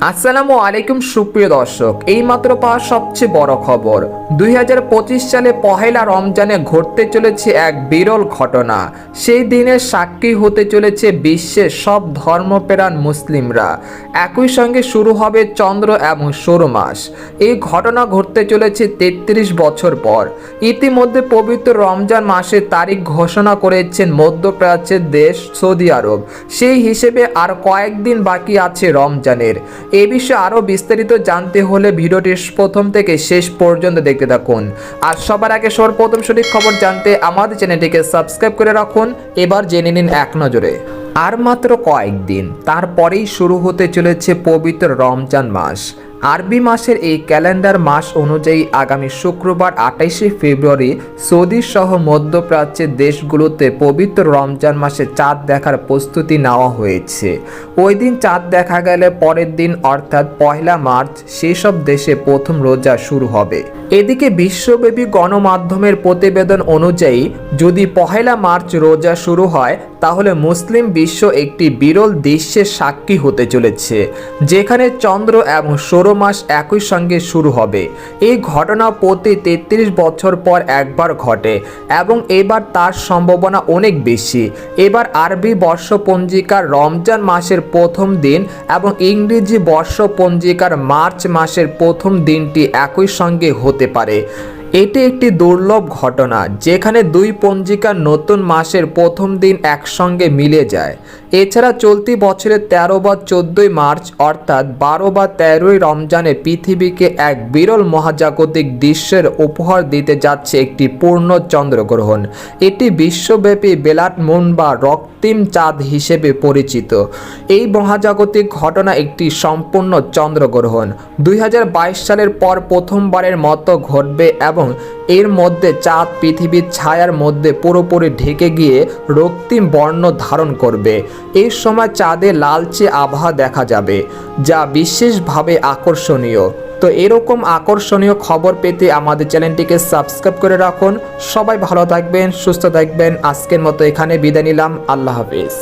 আসসালামু আলাইকুম, সুপ্রিয় দর্শক। এইমাত্র পাওয়া সবচেয়ে বড় খবর। দুই হাজার পঁচিশ সালে পহেলা রমজানে ঘটতে চলেছে এক বিরল ঘটনা। সেই দিনের সাক্ষী হতে চলেছে বিশ্বের সব ধর্মপ্রাণ মুসলিমরা। একই সঙ্গে শুরু হবে চন্দ্র এবং সৌর মাস এই ঘটনা ঘটতে চলেছে তেত্রিশ বছর পর। ইতিমধ্যে পবিত্র রমজান মাসের তারিখ ঘোষণা করেছেন মধ্যপ্রাচ্যের দেশ সৌদি আরব। সেই হিসেবে আর কয়েকদিন বাকি আছে রমজানের। এ বিষয়ে আরও বিস্তারিত জানতে হলে ভিডিওটি প্রথম থেকে শেষ পর্যন্ত দেখতে থাকুন। আর সবার আগে সর্বপ্রথম সঠিক খবর জানতে আমাদের চ্যানেলটিকে সাবস্ক্রাইব করে রাখুন। এবার জেনে নিন এক নজরে। আর মাত্র কয়েকদিন, তারপরেই শুরু হতে চলেছে পবিত্র রমজান মাস। আরবি মাসের এই ক্যালেন্ডার মাস অনুযায়ী আগামী শুক্রবার আঠাইশে ফেব্রুয়ারি সৌদি সহ মধ্যপ্রাচ্যের দেশগুলোতে পবিত্র রমজান মাসে চাঁদ দেখার প্রস্তুতি নেওয়া হয়েছে। ওই দিন চাঁদ দেখা গেলে পরের দিন অর্থাৎ পয়লা মার্চ সেসব দেশে প্রথম রোজা শুরু হবে। এদিকে বিশ্বব্যাপী গণমাধ্যমের প্রতিবেদন অনুযায়ী যদি পহেলা মার্চ রোজা শুরু হয় তাহলে মুসলিম বিশ্ব একটি বিরল দৃশ্যের সাক্ষী হতে চলেছে, যেখানে চন্দ্র এবং সৌর মাস একই সঙ্গে শুরু হবে। এই ঘটনা প্রতি তেত্রিশ বছর পর একবার ঘটে এবং এবার তার সম্ভাবনা অনেক বেশি। এবার আরবি বর্ষপঞ্জিকার রমজান মাসের প্রথম দিন এবং ইংরেজি বর্ষপঞ্জিকার মার্চ মাসের প্রথম দিনটি একই সঙ্গে হতে পারে। এটি একটি দুর্লভ ঘটনা যেখানে দুই পঞ্জিকার নতুন মাসের প্রথম দিন একসঙ্গে মিলে যায়। এছাড়া চলতি বছরের তেরো বা চোদ্দই মার্চ অর্থাৎ বারো বা তেরোই রমজানে পৃথিবীকে এক বিরল মহাজাগতিক দৃশ্যের উপহার দিতে যাচ্ছে একটি পূর্ণ চন্দ্রগ্রহণ এটি বিশ্বব্যাপী বেলাট মুন বা রক্তিম চাঁদ হিসেবে পরিচিত। এই মহাজাগতিক ঘটনা একটি সম্পূর্ণ চন্দ্রগ্রহণ। দুই হাজার বাইশ সালের পর প্রথমবারের মতো ঘটবে এবং এর মধ্যে চাঁদ পৃথিবীর ছায়ার মধ্যে পুরোপুরি ঢেকে গিয়ে রক্তিম বর্ণ ধারণ করবে। এই সময় চাঁদে লালচে আবহাওয়া দেখা যাবে, যা বিশেষভাবে আকর্ষণীয়। তো এরকম আকর্ষণীয় খবর পেতে আমাদের চ্যানেলটিকে সাবস্ক্রাইব করে রাখুন। সবাই ভালো থাকবেন, সুস্থ থাকবেন। আজকের মতো এখানে বিদায় নিলাম। আল্লাহ হাফিজ।